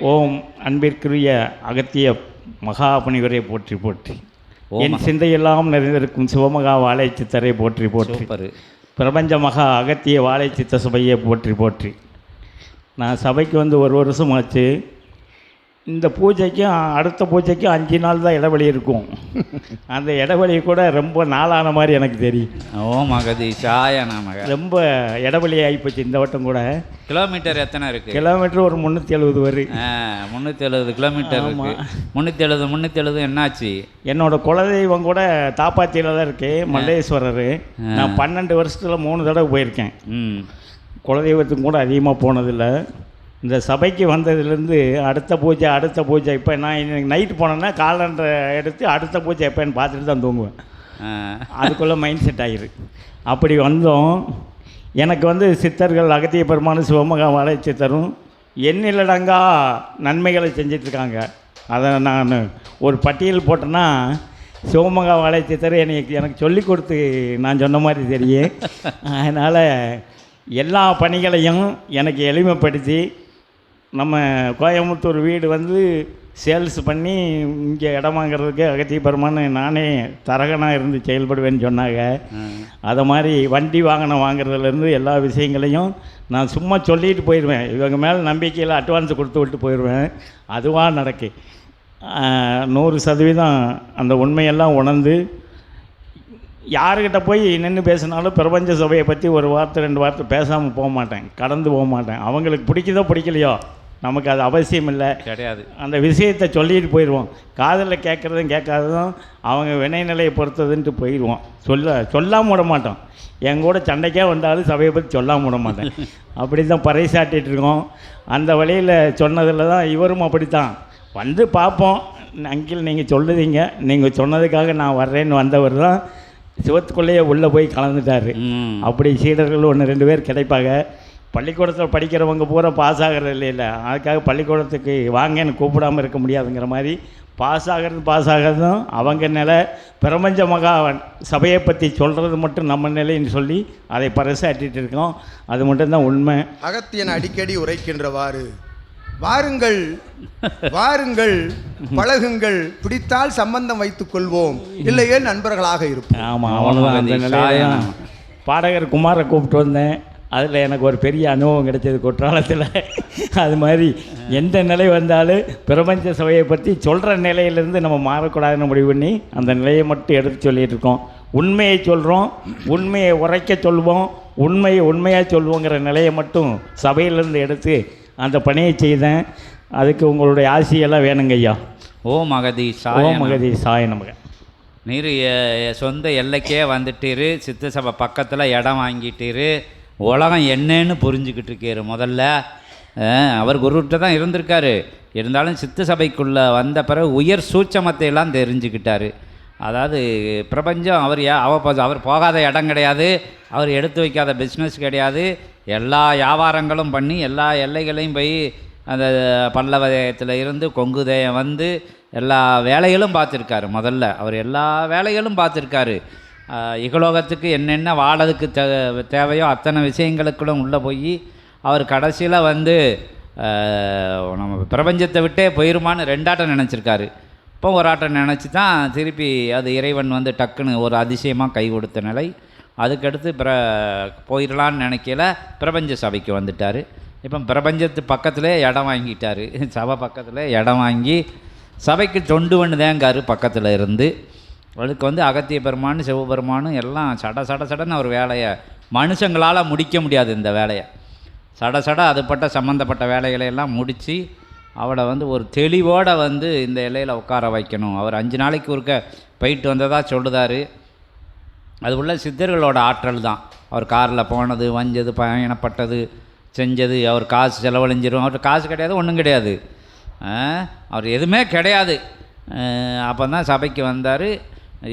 ஓம் அன்பிற்குரிய அகத்திய மகாபணிவரை போற்றி போற்றி. ஓம் என் சிந்தையெல்லாம் நிறைந்திருக்கும் சிவமகா வாழை சித்தரை போற்றி. போற்றி பிரபஞ்ச மகா அகத்திய வாழை சித்த சபையை போற்றி போற்றி. நான் சபைக்கு வந்து ஒரு வருஷம் ஆச்சு இந்த பூஜைக்கும் அடுத்த பூஜைக்கும் அஞ்சு நாள் தான் இடைவெளி இருக்கும். அந்த இடைவெளி கூட ரொம்ப நாளான மாதிரி எனக்கு தெரியும். ஓம் அகதீஷாய நமக. ரொம்ப இடைவெளி ஆகிப்போச்சு இந்த வட்டம் கூட. கிலோமீட்டர் எத்தனை இருக்கு? கிலோமீட்டர் ஒரு முந்நூற்றி எழுபது வரும் முந்நூற்றி எழுபது கிலோமீட்டர் முந்நூற்றி எழுபது முந்நூற்றி எழுபது என்னாச்சு? என்னோட குலதெய்வம் கூட தாப்பாத்தியில் தான் இருக்கு மல்லேஸ்வரர். நான் பன்னெண்டு வருஷத்தில் மூணு தடவை போயிருக்கேன். ம். குலதெய்வத்துக்கு கூட அதிகமாக போனதில்லை. இந்த சபைக்கு வந்ததுலேருந்து அடுத்த பூஜை அடுத்த பூஜை இப்போ நான் இன்னைக்கு நைட்டு போனேன்னா காலண்டரை எடுத்து அடுத்த பூஜை எப்போன்னு பார்த்துட்டு தான் தூங்குவேன். அதுக்குள்ளே மைண்ட் செட் ஆகிரு அப்படி வந்தோம். எனக்கு வந்து சித்தர்கள் அகத்திய பெருமானு சிவமகா வாழை சித்தரும் எண்ணிலடங்கா நன்மைகளை செஞ்சிட்ருக்காங்க. அதை நான் ஒரு பட்டியல் போட்டேன்னா சிவமகா வாழை சித்தர் எனக்கு எனக்கு சொல்லி கொடுத்து நான் சொன்ன மாதிரி தெரியும். அதனால் எல்லா பணிகளையும் எனக்கு எளிமைப்படுத்தி நம்ம கோயம்புத்தூர் வீடு வந்து சேல்ஸ் பண்ணி இங்கே இடம் வாங்குறதுக்கு அகத்திய பெருமான்னு நானே தரகனாக இருந்து செயல்படுவேன்னு சொன்னாங்க. அதை மாதிரி வண்டி வாகனம் வாங்குறதுலேருந்து எல்லா விஷயங்களையும் நான் சும்மா சொல்லிட்டு போயிடுவேன். இவங்க மேலே நம்பிக்கையில் அட்வான்ஸ் கொடுத்து விட்டு போயிடுவேன். அதுவாக நடக்கு. நூறு சதவீதம் அந்த உண்மையெல்லாம் உணர்ந்து யாருக்கிட்ட போய் நின்று பேசினாலும் பிரபஞ்ச சபையை பற்றி ஒரு வார்த்தை ரெண்டு வார்த்தை பேசாமல் போக மாட்டேன். கடந்து போக மாட்டேன். அவங்களுக்கு பிடிக்குதோ பிடிக்கலையோ நமக்கு அது அவசியம் இல்லை கிடையாது. அந்த விஷயத்தை சொல்லிட்டு போயிடுவோம். காதில் கேட்குறதும் கேட்காததும் அவங்க வினைநிலையை பொறுத்ததுன்ட்டு போயிடுவோம். சொல்ல சொல்லாமல் விட மாட்டோம். என் கூட சண்டைக்கே வந்தாலும் சபையை பற்றி சொல்லாமல் விட மாட்டேன். அப்படி தான் பறைசாட்டிகிட்டு இருக்கோம். அந்த வழியில் சொன்னதில் தான் இவரும் அப்படித்தான். வந்து பார்ப்போம். அங்கிள் நீங்கள் சொல்லுதீங்க. நீங்கள் சொன்னதுக்காக நான் வர்றேன்னு வந்தவர் தான் சிவத்துக்குள்ளேயே உள்ளே போய் கலந்துட்டார். அப்படி சீடர்கள் ஒன்று ரெண்டு பேர் கிடைப்பாங்க. பள்ளிக்கூடத்தில் படிக்கிறவங்க பூரா பாஸ் ஆகிறது இல்லை இல்லை அதுக்காக பள்ளிக்கூடத்துக்கு வாங்கன்னு கூப்பிடாம இருக்க முடியாதுங்கிற மாதிரி பாஸ் ஆகிறது பாஸ் ஆகிறதும் அவங்க நிலை. பிரபஞ்ச மகா சபையை பற்றி சொல்கிறது மட்டும் நம்ம நிலைன்னு சொல்லி அதை பறைசாட்டிட்டு இருக்கோம். அது மட்டும்தான் உண்மை. அகத்தியன் அடிக்கடி உரைக்கின்றவாறு வாருங்கள் வாருங்கள் பழகுங்கள் பிடித்தால் சம்பந்தம் வைத்துக் கொள்வோம். இல்லையே நண்பர்களாக இருப்போம். ஆமாம் அவ்வளோதான் பாடகர் குமாரை கூப்பிட்டு வந்தேன். அதில் எனக்கு ஒரு பெரிய அனுபவம் கிடைச்சது குற்றாலத்தில். அது மாதிரி எந்த நிலை வந்தாலும் பிரபஞ்ச சபையை பற்றி சொல்கிற நிலையிலேருந்து நம்ம மாறக்கூடாதுன்னு முடிவு பண்ணி அந்த நிலையை மட்டும் எடுத்து சொல்லிட்டு இருக்கோம். உண்மையை சொல்கிறோம் உண்மையை உரைக்க சொல்வோம் உண்மையை உண்மையாக சொல்வோங்கிற நிலையை மட்டும் சபையிலேருந்து எடுத்து அந்த பணியை செய்தேன். அதுக்கு உங்களுடைய ஆசையெல்லாம் வேணுங்க ஐயா. ஓம் மகதி சாய நமக நீர் எ- எ- சொந்த எல்லைக்கே வந்துட்டீரு சித்த சபை பக்கத்தில் இடம் வாங்கிட்டீரு. உலகம் என்னன்னு புரிஞ்சுக்கிட்டு இருக்கார் முதல்ல. அவர் குருக்கிட்ட தான் இருந்திருக்காரு. இருந்தாலும் சித்த சபைக்குள்ளே வந்த பிறகு உயர் சூட்சமத்தை எல்லாம் தெரிஞ்சுக்கிட்டார். அதாவது பிரபஞ்சம் அவர் யா- அவர் போகாத இடம் கிடையாது. அவர் எடுத்து வைக்காத பிஸ்னஸ் கிடையாது. எல்லா வியாபாரங்களும் பண்ணி எல்லா எல்லைகளையும் போய் அந்த பல்லவதயத்தில் இருந்து கொங்குதயம் வந்து எல்லா வேலைகளும் பார்த்துருக்காரு முதல்ல. அவர் எல்லா வேலைகளும் பார்த்துருக்காரு. இகலோகத்துக்கு என்னென்ன வாழறதுக்கு தே தேவையோ அத்தனை விஷயங்களுக்குள்ளும் உள்ளே போய் அவர் கடைசியில் வந்து நம்ம பிரபஞ்சத்தை விட்டே போயிருமான்னு ரெண்டாட்டம் நினச்சிருக்காரு. இப்போ ஒரு ஆட்டம் நினச்சி தான் திருப்பி அது இறைவன் வந்து டக்குன்னு ஒரு அதிசயமாக கை கொடுத்த நிலை. அதுக்கடுத்து பிர போயிடலான்னு நினைக்கல பிரபஞ்ச சபைக்கு வந்துட்டார். இப்போ பிரபஞ்சத்து பக்கத்திலே இடம் வாங்கிட்டாரு. சபை பக்கத்தில் இடம் வாங்கி சபைக்கு தொண்டு பண்ணுதேங்காரு பக்கத்தில் இருந்து. அதுக்கு வந்து அகத்திய பெருமான் சிவபெருமானும் எல்லாம் சட சட சடன்னு ஒரு வேலையை மனுஷங்களால் முடிக்க முடியாது இந்த வேலையை. சட சட அதுப்பட்ட சம்மந்தப்பட்ட வேலைகளை எல்லாம் முடித்து அவளை வந்து ஒரு தெளிவோடு வந்து இந்த இலையில் உட்கார வைக்கணும். அவர் அஞ்சு நாளைக்கு ஒருக்க போயிட்டு வந்ததாக சொல்லுதார். அது உள்ள சித்தர்களோட ஆற்றல் தான். அவர் காரில் போனது வஞ்சது பயணப்பட்டது செஞ்சது அவர் காசு செலவழிஞ்சிரும். அவர் காசு கிடையாது ஒன்றும் கிடையாது. அவர் எதுவுமே கிடையாது. அப்போ தான் சபைக்கு வந்தார்.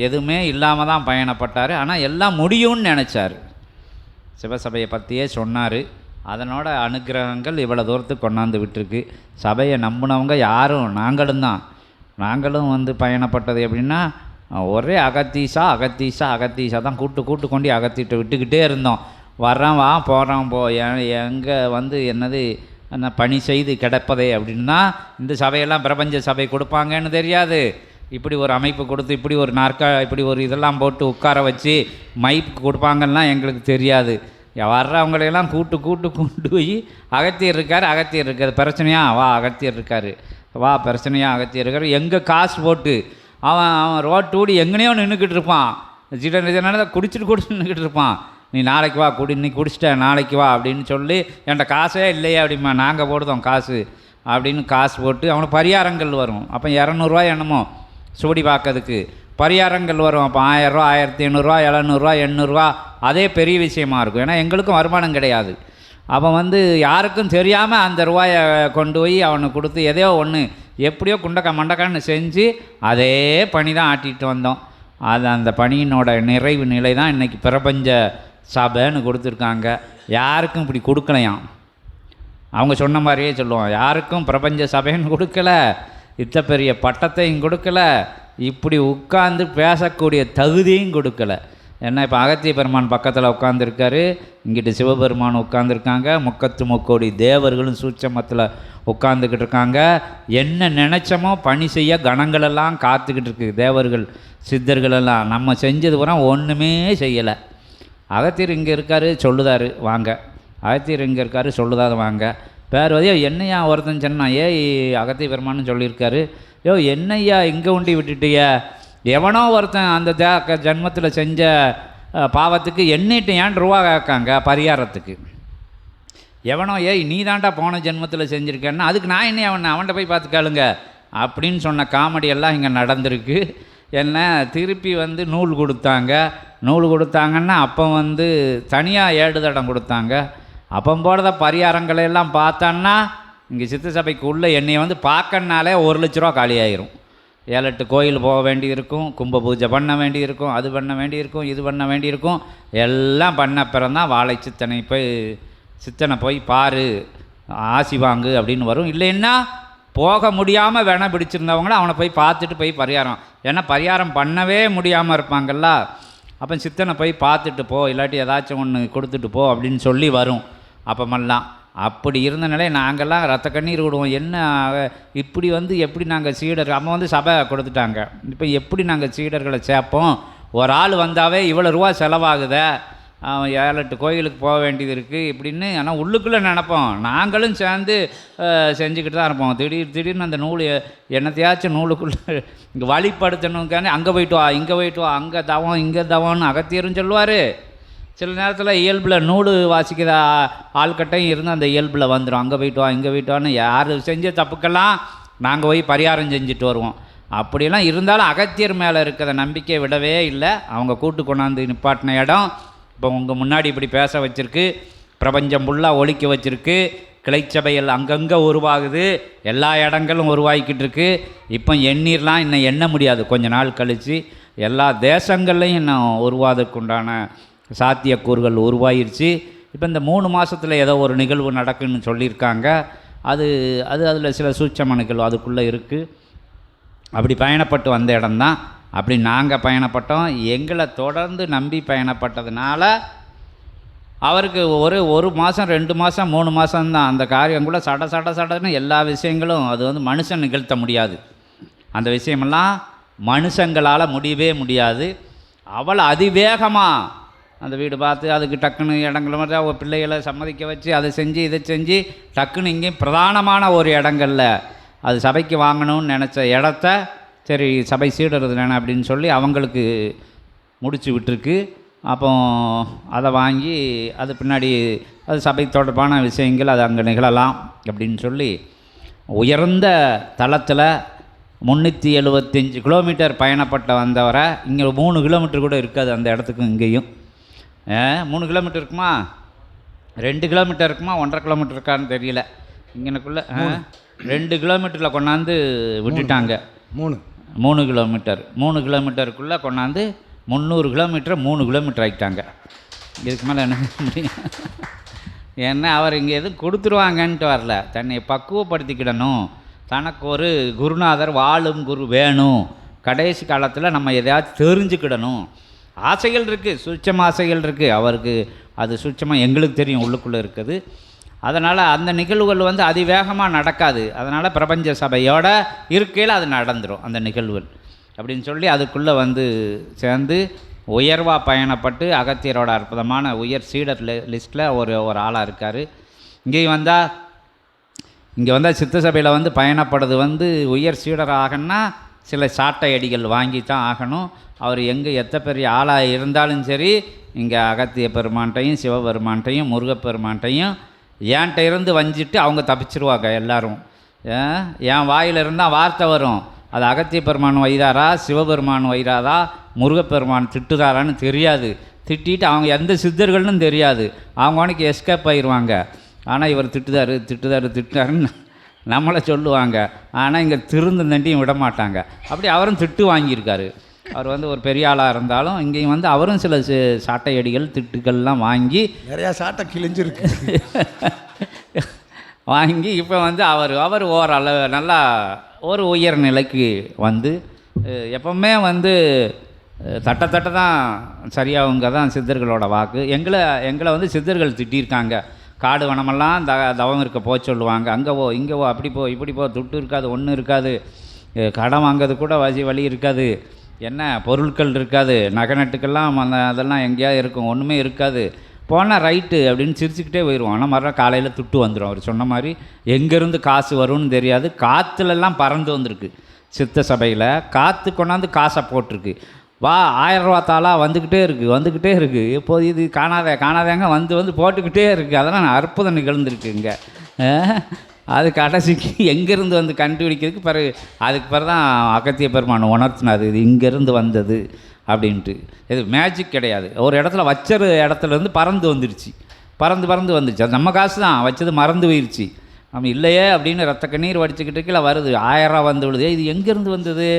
எதுவுமே இல்லாமல் தான் பயணப்பட்டார். ஆனால் எல்லாம் முடியும்னு நினச்சார். சிவசபையை பற்றியே சொன்னார். அதனோட அனுக்கிரகங்கள் இவ்வளோ தூரத்துக்கு கொண்டாந்து விட்டுருக்கு. சபையை நம்பினவங்க யாரும் நாங்களும் தான். நாங்களும் வந்து பயணப்பட்டது எப்படின்னா ஒரே அகத்தீசா அகத்தீசா அகத்தீசா தான் கூட்டு கூட்டு கொண்டு அகத்திட்டு விட்டுக்கிட்டே இருந்தோம். வர்றோம் வா போகிறோம் போ எங்கே வந்து என்னது என்ன பணி செய்து கிடப்பதே அப்படின்னா இந்த சபையெல்லாம் பிரபஞ்ச சபை கொடுப்பாங்கன்னு தெரியாது. இப்படி ஒரு அமைப்பு கொடுத்து இப்படி ஒரு நாற்கா இப்படி ஒரு இதெல்லாம் போட்டு உட்கார வச்சு மைக் கொடுப்பாங்கன்னா எங்களுக்கு தெரியாது. வர்றவங்களையெல்லாம் கூட்டு கூட்டு கொண்டு போய் அகத்தியர் இருக்கார் அகத்தியர் இருக்கார். பிரச்சனையா? வா அகத்தியர் இருக்கார். வா பிரச்சனையா? அகத்தியர் இருக்கார். எங்கே காசு போட்டு அவன் அவன் ரோட்டு ஊடி எங்கனையோ நின்றுக்கிட்டு இருப்பான். ஜிடன் இதனால குடிச்சிட்டு குடிச்சு நின்றுக்கிட்டு இருப்பான். நீ நாளைக்கு வா குடி நீ குடிச்சிட்ட நாளைக்கு வா அப்படின்னு சொல்லி என்கிட்ட காசே இல்லையே அப்படிமா நாங்கள் போடுதோம் காசு அப்படின்னு காசு போட்டு அவனுக்கு பரிகாரங்கள் வரும். அப்போ இரநூறுவா என்னமோ சூடி பார்க்கறதுக்கு. பரிகாரங்கள் வரும். அப்போ ஆயிரரூவா ஆயிரத்தி ஐநூறுரூவா எழுநூறுவா எண்ணூறுரூவா அதே பெரிய விஷயமா இருக்கும். ஏன்னா எங்களுக்கும் வருமானம் கிடையாது. அவன் வந்து யாருக்கும் தெரியாமல் அந்த ரூபாயை கொண்டு போய் அவனுக்கு கொடுத்து எதையோ ஒன்று எப்படியோ குண்டக்க மண்டக்கான்னு செஞ்சு அதே பணி தான் ஆட்டிட்டு வந்தோம். அது அந்த பணியினோட நிறைவு நிலை தான் இன்றைக்கி பிரபஞ்ச சபைன்னு கொடுத்துருக்காங்க. யாருக்கும் இப்படி கொடுக்கலையாம். அவங்க சொன்ன மாதிரியே சொல்லுவோம். யாருக்கும் பிரபஞ்ச சபைன்னு கொடுக்கல. இத்த பெரிய பட்டத்தையும் கொடுக்கல இப்படி உட்கார்ந்து பேசக்கூடிய தகுதியும் கொடுக்கல. ஏன்னா இப்போ அகத்திய பெருமான் பக்கத்தில் உட்காந்துருக்காரு இங்கிட்டு சிவபெருமான் உட்காந்துருக்காங்க முக்கத்து முக்கோடி தேவர்களும் சூட்சமத்தில் உட்காந்துக்கிட்டு இருக்காங்க என்ன நினச்சமோ பணி செய்ய கணங்களெல்லாம் காத்துக்கிட்டு இருக்கு தேவர்கள் சித்தர்கள் எல்லாம் நம்ம செஞ்சது பூரா ஒன்றுமே செய்யலை. அகத்தியர் இங்கே இருக்காரு சொல்லுதாரு வாங்க. அகத்தியர் இங்கே இருக்காரு சொல்லுதாது வாங்க. பேர்வதியோ என்னையா ஒருத்தன் சொன்னான்? ஏய் அகத்திய பெருமான்னு சொல்லியிருக்காரு. யோ என்னய்யா இங்கே உண்டி விட்டுட்டிய? எவனோ ஒருத்தன் அந்த தே ஜென்மத்தில் செஞ்ச பாவத்துக்கு என்னிட்டு ஏன் ரூபா கேட்காங்க பரிகாரத்துக்கு? எவனோ ஏய் நீ தாண்டா போன ஜென்மத்தில் செஞ்சுருக்கேன்னா அதுக்கு நான் என்ன அவன் அவன்கிட்ட போய் பார்த்துக்காளுங்க அப்படின்னு சொன்ன காமெடி எல்லாம் இங்கே நடந்திருக்கு. என்ன திருப்பி வந்து நூல் கொடுத்தாங்க. நூல் கொடுத்தாங்கன்னா அப்போ வந்து தனியாக ஏடு தடம் கொடுத்தாங்க. அப்போ போடுற பரிகாரங்களை எல்லாம் பார்த்தான்னா இங்கே சித்த சபைக்கு உள்ள என்னை வந்து பார்க்கனாலே ஒரு லட்ச ரூபா காலியாயிரும். ஏழு எட்டு கோயில் போக வேண்டியிருக்கும் கும்ப பூஜை பண்ண வேண்டியிருக்கும் அது பண்ண வேண்டியிருக்கும் இது பண்ண வேண்டியிருக்கும். எல்லாம் பண்ண பிறந்தான் வாழை சித்தனை போய் சித்தனை போய் பாரு ஆசி வாங்கு அப்படின்னு வரும். இல்லைன்னா போக முடியாமல் வேணா பிடிச்சிருந்தவங்களும் அவனை போய் பார்த்துட்டு போய் பரிகாரம். ஏன்னா பரிகாரம் பண்ணவே முடியாமல் இருப்பாங்கல்ல. அப்போ சித்தனை போய் பார்த்துட்டு போ இல்லாட்டி ஏதாச்சும் ஒன்று கொடுத்துட்டு போ அப்படின்னு சொல்லி வரும். அப்பமெல்லாம். அப்படி இருந்த நிலை நாங்கள்லாம் ரத்த கண்ணீர் விடுவோம். என்ன இப்படி வந்து எப்படி நாங்கள் சீடர் அம்மா வந்து சபை கொடுத்துட்டாங்க. இப்போ எப்படி நாங்கள் சீடர்களை சேர்ப்போம்? ஒரு ஆள் வந்தாவே இவ்வளோ ரூபா செலவாகுதே. ஏழு எட்டு கோயிலுக்கு போக வேண்டியது இருக்குது இப்படின்னு ஆனால் உள்ளுக்குள்ளே நினப்போம். நாங்களும் சேர்ந்து செஞ்சுக்கிட்டு தான் இருப்போம். திடீர் திடீர்னு அந்த நூல் என்னத்தையாச்சும் நூலுக்குள்ளே இங்கே வழிப்படுத்தணுக்கானே அங்கே போயிட்டு வா இங்கே போயிட்டு வா அங்கே தவம் இங்கே தவம்னு அகத்தியரும் சொல்லுவார். சில நேரத்தில் இயல்பில் நூல் வாசிக்கிற ஆள்கிட்டையும் இருந்து அந்த இயல்பில் வந்துடும் அங்கே போயிட்டு வா இங்கே போயிட்டு வான்னு யார் செஞ்ச தப்புக்கெல்லாம் நாங்கள் போய் பரிகாரம் செஞ்சுட்டு வருவோம். அப்படிலாம் இருந்தாலும் அகத்தியர் மேலே இருக்கிற நம்பிக்கை விடவே இல்லை. அவங்க கூட்டு கொண்டாந்து நிப்பாட்டின இடம் இப்போ உங்கள் முன்னாடி இப்படி பேச வச்சுருக்கு. பிரபஞ்சம் ஃபுல்லாக ஒழிக்க வச்சுருக்கு. கிளைச்சபைகள் அங்கங்கே உருவாகுது. எல்லா இடங்களும் உருவாகிக்கிட்டு இருக்கு. இப்போ எண்ணீர்லாம் இன்னும் எண்ண முடியாது. கொஞ்ச நாள் கழித்து எல்லா தேசங்கள்லையும் இன்னும் உருவாதற்குண்டான சாத்தியக்கூறுகள் உருவாயிருச்சு. இப்போ இந்த மூணு மாதத்தில் ஏதோ ஒரு நிகழ்வு நடக்குன்னு சொல்லியிருக்காங்க. அது அது அதில் சில சூட்சம நிகழ்வு அதுக்குள்ளே இருக்குது அப்படி பயணப்பட்டு வந்த இடம்தான். அப்படி நாங்கள் பயணப்பட்டோம். எங்களை தொடர்ந்து நம்பி பயணப்பட்டதுனால அவருக்கு ஒரு ஒரு மாதம் ரெண்டு மாதம் மூணு மாதம்தான் அந்த காரியம் கூட சட சட சடன்னு எல்லா விஷயங்களும் அது வந்து மனுஷன் நிகழ்த்த முடியாது. அந்த விஷயமெல்லாம் மனுஷங்களால் முடியவே முடியாது. அவள் அதிவேகமாக அந்த வீடு பார்த்து அதுக்கு டக்குன்னு இடங்கள மாதிரி பிள்ளைகளை சம்மதிக்க வச்சு அதை செஞ்சு இதை செஞ்சு டக்குன்னு இங்கேயும் பிரதானமான ஒரு இடங்கள்ல அது சபைக்கு வாங்கணும்னு நினச்ச இடத்த சரி சபை சீடுறது வேணாம் அப்படின்னு சொல்லி அவங்களுக்கு முடிச்சு விட்டுருக்கு. அப்போ அதை வாங்கி அது பின்னாடி அது சபை தொடர்பான விஷயங்கள் அது அங்கே நிகழலாம் அப்படின்னு சொல்லி உயர்ந்த தளத்தில் முந்நூற்றி எழுபத்தஞ்சு கிலோமீட்டர் பயணப்பட்ட வந்தவரை இங்கே மூணு கிலோமீட்டர் கூட இருக்காது அந்த இடத்துக்கும் இங்கேயும். மூணு கிலோமீட்டர் இருக்குமா? ரெண்டு கிலோமீட்டர் இருக்குமா? ஒன்றரை கிலோமீட்டர் இருக்கான்னு தெரியல. இங்கனக்குள்ளே ரெண்டு கிலோமீட்டரில் கொண்டாந்து விட்டுட்டாங்க. மூணு. மூணு கிலோமீட்டர். மூணு கிலோமீட்டருக்குள்ளே கொண்டாந்து முந்நூறு கிலோமீட்டர் மூணு கிலோமீட்டர் ஆக்கிட்டாங்க இதுக்கு மேலே என்ன முடியும்? ஏன்னா அவர் இங்கே எதுவும் கொடுத்துருவாங்கன்ட்டு வரல. தன்னை பக்குவப்படுத்திக்கிடணும். தனக்கு ஒரு குருநாதர் வாழும் குரு வேணும். கடைசி காலத்தில் நம்ம எதையாச்சும் தெரிஞ்சுக்கிடணும். ஆசைகள் இருக்குது சுச்சம் ஆசைகள் இருக்குது அவருக்கு அது சுச்சமாக எங்களுக்கு தெரியும் உள்ளுக்குள்ளே இருக்குது. அதனால் அந்த நிகழ்வுகள் வந்து அதிவேகமாக நடக்காது. அதனால் பிரபஞ்ச சபையோட இருக்கையில் அது நடந்துடும் அந்த நிகழ்வுகள். அப்படின்னு சொல்லி அதுக்குள்ளே வந்து சேர்ந்து உயர்வாக பயணப்பட்டு அகத்தியரோட அற்புதமான உயர் சீடர் லிஸ்ட்டில் ஒரு ஒரு ஆளாக இருக்கார். இங்கேயும் வந்தால் இங்கே வந்தால் சித்த சபையில் வந்து பயணப்படுறது வந்து உயர் சீடர் ஆகணும்னா சில சாட்டை அடிகள் வாங்கி தான் ஆகணும். அவர் எங்கே எத்த பெரிய ஆளாக இருந்தாலும் சரி இங்கே அகத்திய பெருமான்ட்டையும் சிவபெருமான்ட்டையும் முருகப்பெருமான்ட்டையும் ஏன்ட்ட இருந்து வஞ்சிட்டு அவங்க தப்பிச்சிருவாங்க எல்லாரும். என் வாயிலிருந்தால் வார்த்தை வரும். அது அகத்திய பெருமான் வைதாரா சிவபெருமான் வைராதா முருகப்பெருமான் திட்டுதாரான்னு தெரியாது. திட்டிட்டு அவங்க எந்த சித்தர்கள்னு தெரியாது. அவங்க உனக்கு எஸ்கேப் ஆயிடுவாங்க ஆனால் இவர் திட்டுதாரு திட்டுதாரு திட்டுதாருன்னு நம்மளை சொல்லுவாங்க. ஆனால் இங்கே திருந்து தண்டியும் விட மாட்டாங்க அப்படி அவரும் திட்டு வாங்கியிருக்காரு. அவர் வந்து ஒரு பெரிய ஆளாக இருந்தாலும் இங்கேயும் வந்து அவரும் சில சாட்டையடிகள் திட்டுக்கள்லாம் வாங்கி நிறையா சாட்டை கிழிஞ்சிருக்கு. வாங்கி இப்போ வந்து அவர் அவர் ஓரளவு நல்லா ஒரு உயர் நிலைக்கு வந்து எப்பவுமே வந்து தட்ட தட்ட தான் சரியாகுங்க தான் சித்தர்களோட வாக்கு. எங்களை எங்களை வந்து சித்தர்கள் திட்டியிருக்காங்க. காடு வனமெல்லாம் த தவம் இருக்க போக சொல்லுவாங்க. அங்கே போ இங்கே போ அப்படி போ இப்படி போ துட்டு இருக்காது ஒன்றும் இருக்காது. கடன் வாங்கிறது கூட வசி வழி இருக்காது. என்ன பொருட்கள் இருக்காது. நகை நட்டுக்கெல்லாம் அந்த அதெல்லாம் எங்கேயாவது இருக்கும் ஒன்றுமே இருக்காது. போனால் ரைட்டு அப்படின்னு சிரிச்சுக்கிட்டே போயிடுவோம் ஆனால் மறுநாள் காலையில் துட்டு வந்துடும் அவர் சொன்ன மாதிரி எங்கேருந்து காசு வரும்னு தெரியாது. காற்றுலலாம் பறந்து வந்திருக்கு. சித்த சபையில் காற்று கொண்டாந்து காசை போட்டிருக்கு. வா ஆயிரம் ரூபா தாளாக வந்துக்கிட்டே இருக்குது வந்துக்கிட்டே இருக்குது இப்போ இது காணாத காணாதேங்க வந்து வந்து போட்டுக்கிட்டே இருக்குது அதெல்லாம் அற்புதம் நிகழ்ந்துருக்கு இங்கே. அது கடைசிக்கு எங்கேருந்து வந்து கண்டுபிடிக்கிறதுக்கு பிறகு அதுக்கு பிறகு தான் அகத்திய பெருமான் உணர்த்தினார். இது இங்கேருந்து வந்தது அப்படின்ட்டு. இது மேஜிக் கிடையாது. ஒரு இடத்துல வச்ச இடத்துல இருந்து பறந்து வந்துடுச்சு பறந்து பறந்து வந்துச்சு அது நம்ம காசு தான். வச்சது மறந்து போயிடுச்சு நம்ம இல்லையே அப்படின்னு ரத்த கண்ணீர் வடிச்சுக்கிட்டு கீழே வருது. ஆயிரம் ரூபா வந்து விழுது. இது எங்கேருந்து வந்தது?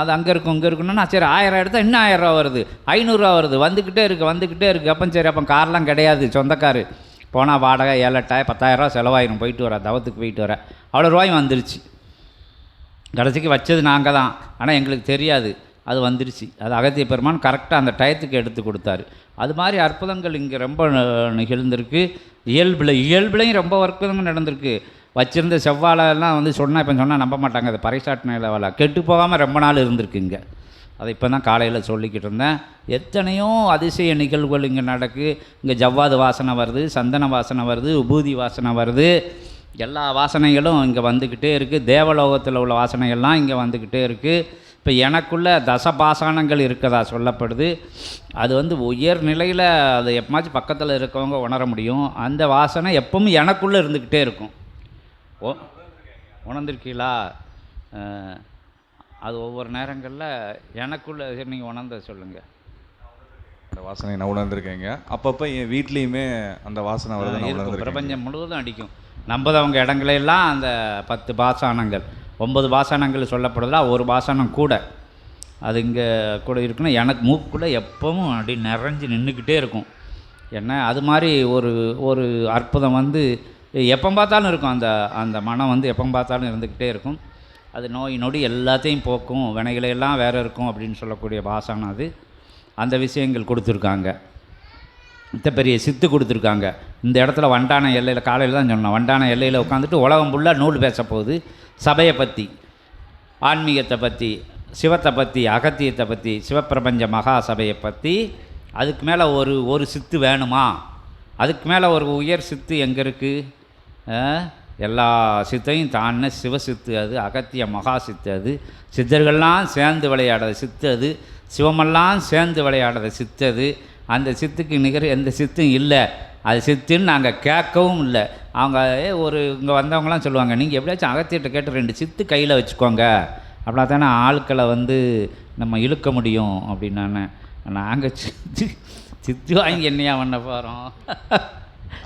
அது அங்கே இருக்கும் இங்கே இருக்குன்னா சரி ஆயிரம் எடுத்தால் இன்னும் ஆயிரரூவா வருது. ஐநூறுரூவா வருது. வந்துக்கிட்டே இருக்குது வந்துக்கிட்டே இருக்குது அப்போ சரி அப்போ கார்லாம் கிடையாது சொந்தக்காரு. போனால் வாடகை ஏழு எட்டாயிரம் பத்தாயிரரூவா செலவாயிரும். போயிட்டு வர தவத்துக்கு போயிட்டு வர. அவ்வளோ ரூபாயும் வந்துருச்சு. கடைசிக்கு வச்சது நாங்கள் தான். ஆனால் எங்களுக்கு தெரியாது அது வந்துருச்சு. அது அகத்திய பெருமான் கரெக்டாக அந்த டயத்துக்கு எடுத்து கொடுத்தாரு. அது மாதிரி அற்புதங்கள் இங்கே ரொம்ப நிகழ்ந்திருக்கு. இயல்பில் இயல்பிலையும் ரொம்ப அற்புதங்கள் நடந்திருக்கு. வச்சுருந்த செவ்வாழைலாம் வந்து சொன்னால் இப்போ சொன்னால் நம்ப மாட்டாங்க. அது பறைசாட்டின லெவலாக கெட்டு போகாமல் ரொம்ப நாள் இருந்திருக்கு இங்கே. அதை இப்போ தான் காலையில் சொல்லிக்கிட்டு இருந்தேன். எத்தனையோ அதிசய நிகழ்வுகள் இங்கே நடக்கு. இங்கே ஜவ்வாது வாசனை வருது சந்தன வாசனை வருது உபூதி வாசனை வருது. எல்லா வாசனைகளும் இங்கே வந்துக்கிட்டே இருக்குது தேவலோகத்தில் உள்ள வாசனைகள்லாம் இங்கே வந்துக்கிட்டே இருக்குது இப்போ எனக்குள்ளே தசபாசானங்கள் இருக்கதா சொல்லப்படுது. அது வந்து உயர் நிலையில் அது எப்பமாச்சும் பக்கத்தில் இருக்கவங்க உணர முடியும். அந்த வாசனை எப்பவும் எனக்குள்ளே இருந்துக்கிட்டே இருக்கும். ஓ உணர்ந்திருக்கீங்களா? அது ஒவ்வொரு நேரங்களில் எனக்குள்ளே நீங்கள் உணர்ந்த சொல்லுங்கள் அந்த வாசனை நான் உணர்ந்திருக்கேங்க. அப்பப்போ என் வீட்லேயுமே அந்த வாசனை வருது பிரபஞ்சம் முழுவதும் அடிக்கும். நம்பதவங்க இடங்களெல்லாம் அந்த பத்து பாசானங்கள் ஒன்பது பாசானங்கள் சொல்லப்படுதா ஒரு பாசானம் கூட. அது இங்கே கூட இருக்குன்னா எனக்கு மூக்குள்ளே எப்பவும் அப்படி நிறைஞ்சு நின்றுக்கிட்டே இருக்கும். என்ன அது மாதிரி ஒரு ஒரு அற்புதம் வந்து எப்போ பார்த்தாலும் இருக்கும். அந்த அந்த மனம் வந்து எப்போ பார்த்தாலும் இருந்துக்கிட்டே இருக்கும். அது நோய் நொடி எல்லாத்தையும் போக்கும். வினைகளையெல்லாம் வேறு இருக்கும் அப்படின்னு சொல்லக்கூடிய பாசானம் அது. அந்த விஷயங்கள் கொடுத்துருக்காங்க. இத்த பெரிய சித்து கொடுத்துருக்காங்க. இந்த இடத்துல வண்டான எல்லையில் காலையில் தான் சொன்னோம். வண்டான எல்லையில் உட்காந்துட்டு உலகம் ஃபுல்லாக நூல் பேச போகுது. சபையை பற்றி ஆன்மீகத்தை பற்றி சிவத்தை பற்றி அகத்தியத்தை பற்றி சிவப்பிரபஞ்ச மகா சபையை பற்றி அதுக்கு மேலே ஒரு ஒரு சித்து வேணுமா? அதுக்கு மேலே ஒரு உயர் சித்து எங்கே இருக்குது எல்லா சித்தையும் தாண்டின சிவசித்து அது அகத்திய மகா சித்து அது. சித்தர்கள்லாம் சேர்ந்து விளையாடுற சித்து அது. சிவமெல்லாம் சேர்ந்து விளையாடுற சித்து அது. அந்த சித்துக்கு நிகர் எந்த சித்தும் இல்லை. அது சித்துன்னு நாங்கள் கேட்கவும் இல்லை. அவங்க ஒரு இங்கே வந்தவங்கலாம் சொல்லுவாங்க நீங்கள் எப்படியாச்சும் அகத்தியத்தை கேட்டு ரெண்டு சித்து கையில் வச்சுக்கோங்க. அப்படின்னா தானே ஆட்களை வந்து நம்ம இழுக்க முடியும். அப்படின்னு நாங்கள் சித்து சித்து வாங்கி என்னையா பண்ண போகிறோம்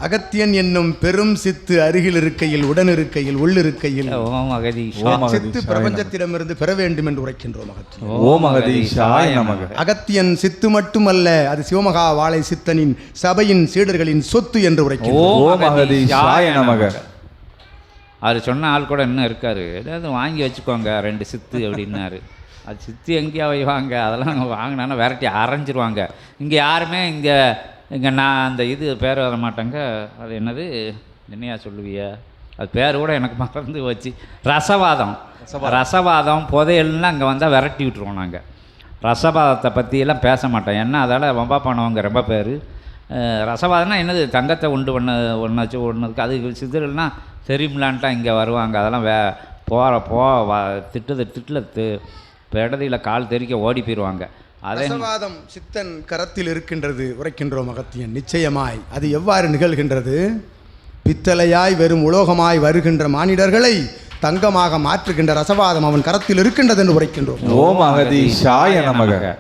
அகத்தியன் என்னும் பெரும் சித்து அருகில் இருக்கையில் உடன் இருக்கையில் உள்ளிருக்கையில் ஓம் அகதி ஓம் சித்து பிரபஞ்சத்திடமிருந்து பெற வேண்டும் என்று உரைக்கின்றோம் அகத்தியன். ஓம் அகதீஷாய நமக. அகத்தியன் சித்து மட்டுமல்ல அது சிவமகா வாழை சித்தனின் சபையின் சீடர்களின் சொத்து என்று உரைக்கின்றோம். ஓம் அகதீஷாய நமக. அவர் சொன்ன ஆள் கூட இன்னும் இருக்காரு. ஏதாவது வாங்கி வச்சுக்கோங்க ரெண்டு சித்து அப்படின்னாரு. அது சித்து எங்கேயா வைவாங்க அதெல்லாம் வாங்கினா விரட்டி அரைஞ்சிருவாங்க. இங்கே யாருமே இங்கே இங்கே நான் அந்த இது பேர் வர மாட்டாங்க. அது என்னது? என்னையா சொல்லுவிய? அது பேர் கூட எனக்கு மறந்து வச்சு ரசவாதம். ரசவாதம். புதையல்னு அங்கே வந்தால் விரட்டி விட்ருவோம் நாங்கள் ரசவாதத்தை பற்றியெல்லாம் பேச மாட்டோம். ஏன்னா அதால் வம்பா பண்ணவங்க ரொம்ப பேர். ரசவாதம்னா என்னது? தங்கத்தை உண்டு பண்ண ஒன்று வச்சு ஒன்றுக்கு அது சித்தர்கள்னா தெரியுமிலான்ட்டா இங்கே வருவாங்க. அதெல்லாம் வே போகிற போ வா திட்டுது திட்டில் தி இடதியில் கால் தெறிக்க ஓடி போயிடுவாங்க ரசவாதம் சித்தன் கரத்தில் இருக்கின்றது உரைக்கின்றோம் அகத்தியன் நிச்சயமாய். அது எவ்வாறு நிகழ்கின்றது? பித்தளையாய் வெறும் உலோகமாய் வருகின்ற மானிடர்களை தங்கமாக மாற்றுகின்ற ரசவாதம் அவன் கரத்தில் இருக்கின்றது என்று உரைக்கின்றோம் ஓம் நமக.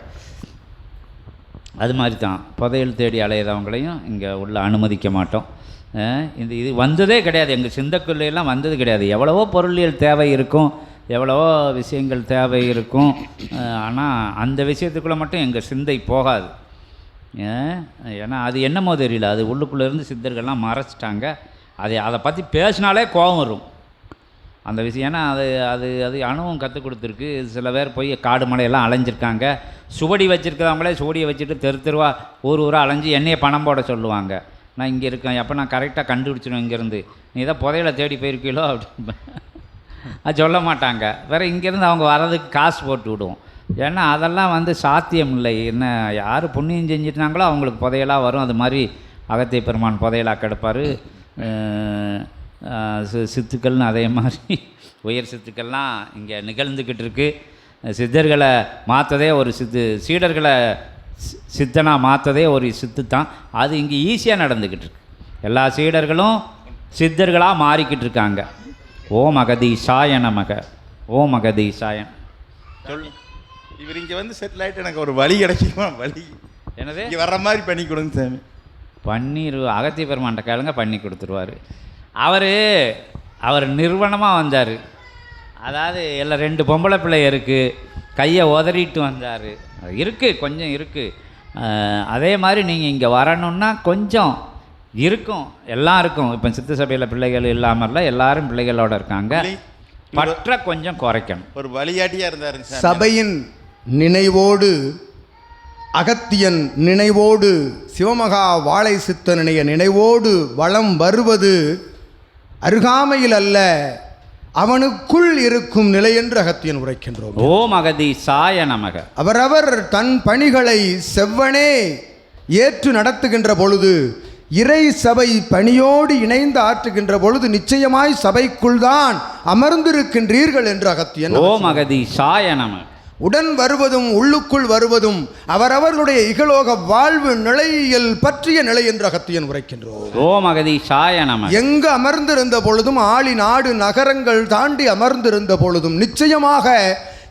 அது மாதிரி தான் புதையல் தேடி அலையறவங்களையும் இங்கே உள்ள அனுமதிக்க மாட்டோம். இந்த இது வந்ததே கிடையாது. எங்கள் சிந்தக்குள்ளையெல்லாம் வந்தது கிடையாது. எவ்வளவோ பொருளியல் தேவை இருக்கும். எவ்வளவோ விஷயங்கள் தேவை இருக்கும். ஆனால் அந்த விஷயத்துக்குள்ளே மட்டும் எங்கள் சிந்தை போகாது. ஏன்னா அது என்னமோ தெரியல. அது உள்ளுக்குள்ளேருந்து சித்தர்கள்லாம் மறைச்சிட்டாங்க. அதை அதை பற்றி பேசினாலே கோபம் வரும். அந்த விஷயம் ஏன்னா அது அது அது அணுவும் கற்றுக் கொடுத்துருக்கு. சில பேர் போய் காடு மலையெல்லாம் அலைஞ்சிருக்காங்க. சுவடி வச்சுருக்கிறவங்களே சுவடியை வச்சுட்டு தெரு தெருவா ஊர் ஊராக அலைஞ்சு என்னையை பணம் போட சொல்லுவாங்க. நான் இங்கே இருக்கேன். எப்போ நான் கரெக்டாக கண்டுபிடிச்சிடும் இங்கேருந்து. நீ தான் புதையில தேடி போயிருக்கீங்களோ அப்படின்னு அது சொல்ல மாட்டாங்க. வேறு இங்கேருந்து அவங்க வர்றதுக்கு காசு போட்டு விடுவோம். ஏன்னா அதெல்லாம் வந்து சாத்தியம் இல்லை. என்ன யார் புண்ணியம் செஞ்சிட்டாங்களோ அவங்களுக்கு புதையலாக வரும். அது மாதிரி அகத்திய பெருமான் புதையலாக கெடுப்பார். சித்துக்கள்னு அதே மாதிரி உயர் சித்துக்கள்லாம் இங்கே நிகழ்ந்துக்கிட்டு இருக்குது சித்தர்களை மாற்றதே ஒரு சித்து சீடர்களை சி- மாற்றதே ஒரு சித்து தான். அது இங்கே ஈஸியாக நடந்துக்கிட்டு இருக்கு. எல்லா சீடர்களும் சித்தர்களாக மாறிக்கிட்டு இருக்காங்க. ஓம் அகதீஷாய நமக. ஓம் அகதீஷாயன் சொல்லு இவர் இங்க வந்து செட்டில் ஆயிட்டு எனக்கு ஒரு வழி கிடைக்குமா? வழி. என்னது? இங்க வர்ற மாதிரி பண்ணி கொடுங்க சாமி. பன்னீர் அகத்திய பெருமான்ட்ட கேளுங்க பண்ணி கொடுத்துருவார். அவர் அவர் நிறுவனமாக வந்தார். அதாவது எல்லாம் ரெண்டு பொம்பளை பிள்ளை இருக்குது கையை உதறிட்டு வந்தார். இருக்குது கொஞ்சம் இருக்குது அதே மாதிரி நீங்கள் இங்கே வரணுன்னா கொஞ்சம் இருக்கும். எல்லாம் இருக்கும். இப்போ சித்த சபையில் பிள்ளைகள் இல்லாமல்ல எல்லாரும் பிள்ளைகளோட இருக்காங்க. பற்ற கொஞ்சம் குறைக்கணும். ஒரு வழிகாட்டியா இருந்தாருங்க சாமி சபையின் நினைவோடு அகத்தியன் நினைவோடு சிவமகா வாழை சித்தனுடைய நினைவோடு வளம் வருவது அருகாமையில் அல்ல அவனுக்குள் இருக்கும் நிலை என்று அகத்தியன் உரைக்கின்றோம். ஓம் அகதீஷாய நமக. அவரவர் தன் பணிகளை செவ்வனே ஏற்று நடத்துகின்ற பொழுது இறை சபை பணியோடு இணைந்து ஆற்றுகின்ற பொழுது நிச்சயமாய் சபைக்குள் தான் அமர்ந்திருக்கின்றீர்கள் என்று அகத்தியன் ஓம் அகதீஷாய நமக. உடன் வருவதும் உள்ளுக்குள் வருவதும் அவரவர்களுடைய இகலோக வாழ்வு நிலையில் பற்றிய நிலை என்று அகத்தியன் உரைக்கின்றோம் ஓம் அகதீஷாய நமக. எங்கு அமர்ந்திருந்த பொழுதும் ஆளி நாடு நகரங்கள் தாண்டி அமர்ந்திருந்த பொழுதும் நிச்சயமாக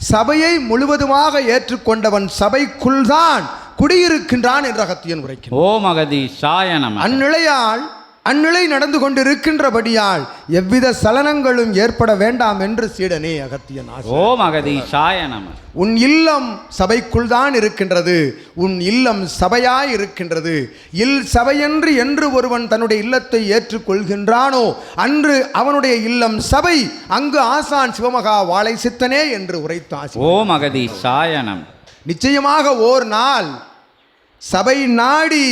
சபையை முழுவதுமாக ஏற்றுக்கொண்டவன் சபைக்குள்தான் குடியிருக்கின்றான் என்று அகத்தியன் உரைக்கின்றான். ஓம் அகதீஷாய நமக. அந்நிலையால் அந்நிலை நடந்து கொண்டிருக்கின்றபடியால் எவ்வித சலனங்களும் ஏற்பட வேண்டாம் என்று சீடனே அகத்தியன் ஆசை. ஓம் அகதீஷாய நம உன் இல்லம் சபைக்குள் தான் இருக்கின்றது. உன் இல்லம் சபையாய் இருக்கின்றது. இல் சபையன்று என்று ஒருவன் தன்னுடைய இல்லத்தை ஏற்றுக்கொள்கின்றானோ அன்று அவனுடைய இல்லம் சபை அங்கு ஆசான் சிவமகா வாழை சித்தனே என்று உரைத்து ஆசி. ஓம் அகதீஷாய நம நிச்சயமாக ஓர் நாள் சபை நாடி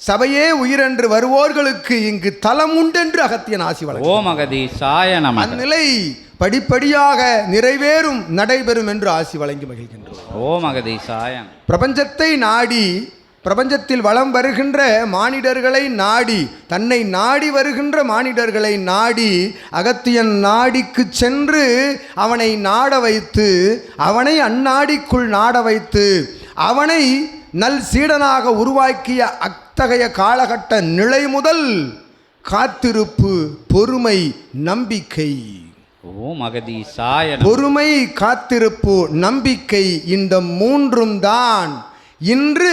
சபையே உயிரென்று வருவோர்களுக்கு இங்கு தலம் உண்டென்று அகத்தியன் ஆசி வழங்க ஓம் அகதீஷாய நம அந்நிலை படிப்படியாக நிறைவேறும் நடைபெறும் என்று ஆசி வழங்கி மகிழ்கின்றோம். ஓம் அகதீஷாய நம. பிரபஞ்சத்தை நாடி பிரபஞ்சத்தில் வலம் வருகின்ற மானிடர்களை நாடி தன்னை நாடி வருகின்ற மானிடர்களை நாடி அகத்தியன் நாடிக்கு சென்று அவனை நாட வைத்து அவனை அந்நாடிக்குள் நாட வைத்து அவனை நல் சீடனாக உருவாக்கிய அத்தகைய காலகட்ட நிலை முதல் காத்திருப்பு பொறுமை நம்பிக்கை. ஓம் அகதீஷாய நம பொறுமை காத்திருப்பு நம்பிக்கை இந்த மூன்றும் தான். இன்று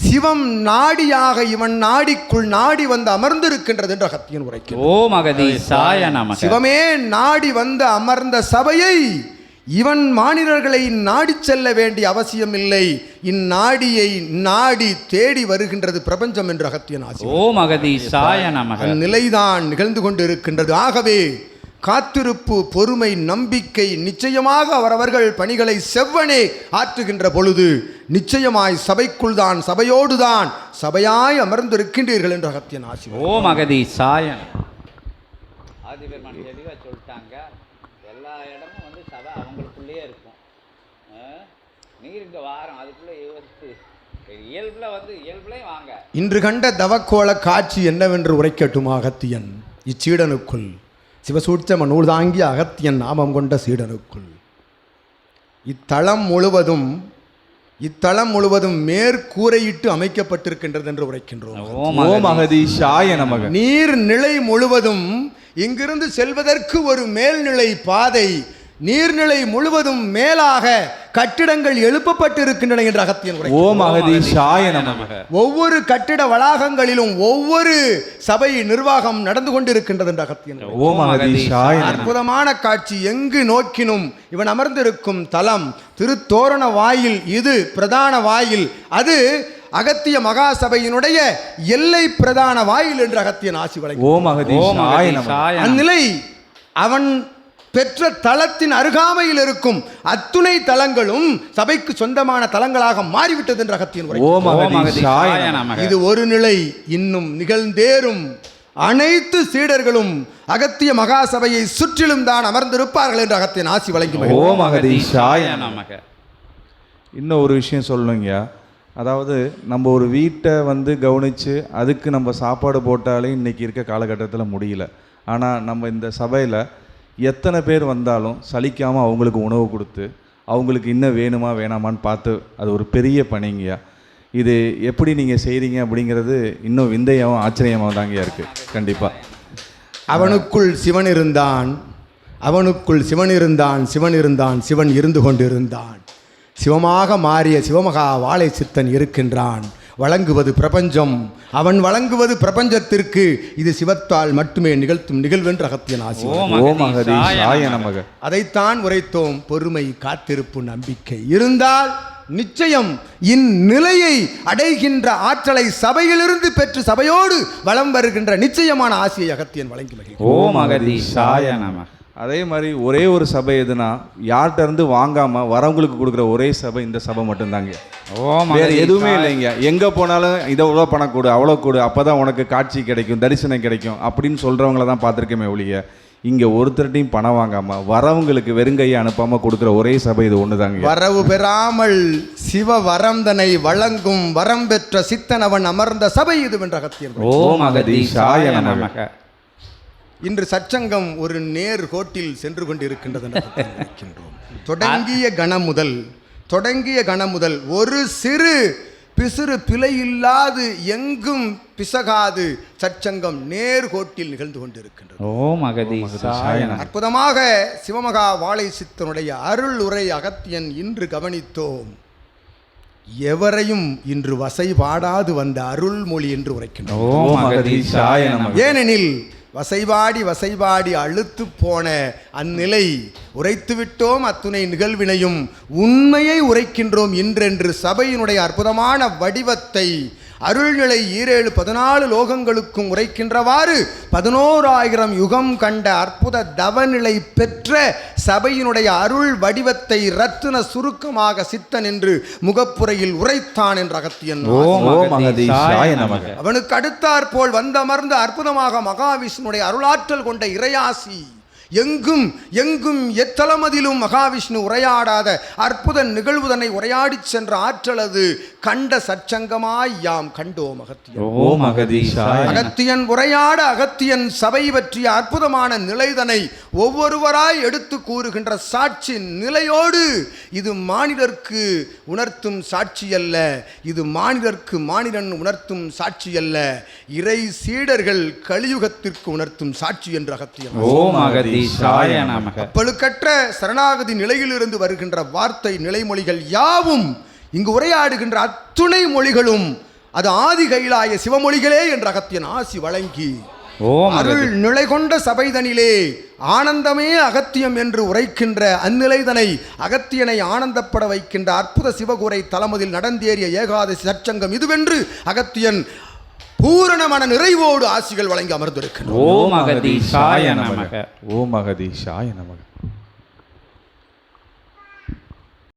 சிவம் நாடியாக இவன் நாடிக்குள் நாடி வந்து அமர்ந்திருக்கின்றது என்று அகத்தியன் உரைக்கிறார் ஓம் அகதீஷாய நம சிவமே நாடி வந்து அமர்ந்த சபையை இவன் மானிடர்களை நாடி செல்ல வேண்டிய அவசியம் இல்லை இந்நாடியை நாடி தேடி வருகின்றது பிரபஞ்சம் என்று அகத்தியன் ஆசி ஓம் அகதீஷாய நம அந்நிலைதான் நிகழ்ந்து கொண்டு இருக்கின்றது ஆகவே காத்திருப்பு பொறுமை நம்பிக்கை நிச்சயமாக அவரவர்கள் பணிகளை செவ்வனே ஆற்றுகின்ற பொழுது நிச்சயமாய் சபைக்குள் தான் சபையோடு தான் சபையாய் அமர்ந்திருக்கின்றீர்கள் என்று அகத்தியன் ஆசி நம. ஆதிபெருமான் தெளிவாக சொல்லிட்டாங்க? எல்லா இடமும் வந்து சபை அவங்களுக்குள்ளேயே இருக்கும்? நீர் இங்கே வாரம் அதுக்குள்ளே யோசித்து இயல்பில் வந்து இயல்புலையும் வாங்க. இன்று கண்ட தவக்கோல காட்சி என்னவென்று உரைக்கட்டும் அகத்தியன்? இச்சீடனுக்குள். சிவசூட்சம நூல்தாங்கிய அகத்தியன் நாமம் கொண்ட சீடனுக்குள். இத்தலம் முழுவதும் இத்தலம் முழுவதும் மேற்கூரையிட்டு அமைக்கப்பட்டிருக்கின்றது என்று உரைக்கின்றோம் நீர் நிலை முழுவதும் இங்கிருந்து செல்வதற்கு ஒரு மேல்நிலை பாதை நீர்நிலை முழுவதும் மேலாக கட்டிடங்கள் எழுப்பப்பட்டிருக்கின்றன என்று அகத்தியன் ஓம் அகதீஷாய நமக. ஒவ்வொரு கட்டிட வளாகங்களிலும் ஒவ்வொரு சபை நிர்வாகம் நடந்து கொண்டிருக்கின்றது என்று அகத்தியன். ஓம் அகதீஷாய நமக. அற்புதமான காட்சி எங்கு நோக்கினும் இவன் அமர்ந்திருக்கும் தலம் திருத்தோரண வாயில் இது பிரதான வாயில் அது அகத்திய மகாசபையினுடைய எல்லை பிரதான வாயில் என்று அகத்தியன் ஆசி வழங்கி ஓம் அகதீஷாய நமக. அந்நிலை அவன் பெற்ற தலத்தின் அருகாமையில் இருக்கும் அத்துணை தலங்களும் சபைக்கு சொந்தமான தலங்களாக மாறிவிட்டது என்று அகத்தியன் இது ஒரு நிலை இன்னும் நிகழ்ந்தேறும். அனைத்து சீடர்களும் அகத்திய மகாசபையை சுற்றிலும் தான் அமர்ந்திருப்பார்கள் என்று அகத்தியன் ஆசி வழங்கி. ஓம் அகதீஷாய நமக இன்னும் ஒரு விஷயம் சொல்லணுங்கய்யா. அதாவது நம்ம ஒரு வீட்டை வந்து கவனித்து அதுக்கு நம்ம சாப்பாடு போட்டாலே இன்றைக்கி இருக்க காலகட்டத்தில் முடியல. ஆனால் நம்ம இந்த சபையில் எத்தனை பேர் வந்தாலும் சலிக்காமல் அவங்களுக்கு உணவு கொடுத்து அவங்களுக்கு இன்னும் வேணுமா வேணாமான்னு பார்த்து அது ஒரு பெரிய பணிங்கய்யா. இது எப்படி நீங்கள் செய்கிறீங்க அப்படிங்கிறது இன்னும் விந்தையாகவும் ஆச்சரியமாக தாங்கய்யா இருக்குது கண்டிப்பாக அவனுக்குள் சிவன் இருந்தான். அவனுக்குள் சிவன் இருந்தான் சிவன் இருந்தான் சிவன் இருந்து கொண்டிருந்தான். சிவமாக மாறிய சிவமகா வாழை சித்தன் இருக்கின்றான். வழங்குவது பிரபஞ்சம். அவன் வழங்குவது பிரபஞ்சத்திற்கு. இது சிவத்தால் மட்டுமே நிகழ்த்தும் நிகழ்வென்று அகத்தியன் ஆசி. அதைத்தான் உரைத்தோம். பொறுமை காத்திருப்பு நம்பிக்கை இருந்தால் நிச்சயம் இந்நிலையை அடைகின்ற ஆற்றலை சபையிலிருந்து பெற்று சபையோடு வலம் வருகின்ற நிச்சயமான ஆசியை அகத்தியன் வழங்கி மகிழ்கிறார் ஓம் அகதீஷாய நமக. அதே மாதிரி ஒரே ஒரு சபை எதுனா யார்கிட்ட இருந்து வாங்காம வரவங்களுக்கு கொடுக்குற ஒரே சபை இந்த சபை மட்டும்தாங்க. ஓம் வேற எதுவுமே இல்லைங்க. எங்க போனாலும் இதை இவ்வளோ பணம் கொடு அவ்வளோ கொடு அப்பதான் உனக்கு காட்சி கிடைக்கும் தரிசனம் கிடைக்கும் அப்படின்னு சொல்றவங்கள தான் பார்த்துருக்கேமே ஒழிய இங்க ஒருத்தர்ட்டையும் பணம் வாங்காம வரவங்களுக்கு வெறுங்கையை அனுப்பாம கொடுக்குற ஒரே சபை இது ஒண்ணுதாங்க. வரவு பெறாமல் சிவ வரந்தனை வழங்கும் வரம் பெற்ற சித்தனவன் அமர்ந்த சபை இது வென்ற அகத்தியன் ஓம் அகதீஷாய நமக. இன்று சச்சங்கம் ஒரு நேர் கோட்டில் சென்று கொண்டிருக்கின்றது நினைக்கின்றோம் தொடங்கிய கணம் முதல் தொடங்கிய கணம் முதல் ஒரு சிறு பிசிறு பிழை இல்லாது எங்கும் பிசகாது சச்சங்கம் நேர் கோட்டில் நிகழ்ந்து கொண்டிருக்கின்றது. ஓம் அற்புதமாக சிவமகா வாழை சித்தனுடைய அருள் உரை அகத்தியன் இன்று கவனித்தோம். எவரையும் இன்று வசைபாடாது வந்த அருள்மொழி என்று உரைக்கின்றோம். ஏனெனில் வசைபாடி வசைபாடி அழுத்து போன அந்நிலை. உரைத்து விட்டோம் அத்துணை நிகழ்வினையும். உண்மையை உரைக்கின்றோம் இன்றென்று சபையினுடைய அற்புதமான வடிவத்தை அருள்நிலை ஈரேழு பதினாலு லோகங்களுக்கும் உரைக்கின்றவாறு பதினோராயிரம் யுகம் கண்ட அற்புத தவநிலை பெற்ற சபையினுடைய அருள் வடிவத்தை ரத்தின சுருக்கமாக சித்தன் என்று முகப்புரையில் உரைத்தான் என்ற அகத்தியன் அவனுக்கு அடுத்தாற்போல் வந்தமர்ந்து அற்புதமாக மகாவிஷ்ணுடைய அருளாற்றல் கொண்ட இறையாசி. எங்கும் எங்கும் எத்தலமதிலும் மகாவிஷ்ணு உரையாடாத அற்புத நிகழ்வுதனை உரையாடிச் சென்ற ஆற்றலது கண்ட சச்சங்கமாய் யாம் அகதீஷாய நமக அகத்தியன் உரையாட அகத்தியன் சபை பற்றிய அற்புதமான நிலைதனை ஒவ்வொருவராய் எடுத்து கூறுகின்ற சாட்சி நிலையோடு இது மானிடர்க்கு உணர்த்தும் சாட்சி அல்ல இது மானிடர்க்கு மானிடன் உணர்த்தும் சாட்சி அல்ல இறை சீடர்கள் கலியுகத்திற்கு உணர்த்தும் சாட்சி என்று அகத்தியன். ஓம் நமக அப்பழுக்கற்ற சரணாகதி நிலையிலிருந்து வருகின்ற வார்த்தை நிலைமொழிகள் யாவும் இங்கு உரையாடுகின்ற அத்துணை மொழிகளும் அது ஆதி கைலாய சிவமொழிகளே என்ற அகத்தியன் ஆசி வழங்கி அருள் நிலை கொண்ட சபைதனிலே ஆனந்தமே அகத்தியம் என்று உரைக்கின்ற அந்நிலைதனை அகத்தியனை ஆனந்தப்பட வைக்கின்ற அற்புத சிவகுரை தலமதில் நடந்தேறிய ஏகாதசி சச்சங்கம் இதுவென்று அகத்தியன் பூரணமான நிறைவோடு ஆசிகள் வழங்கி அமர்ந்திருக்கின்றார் ஓம் அகதீஷாய நமக. ஓம் அகதீஷாய நமக.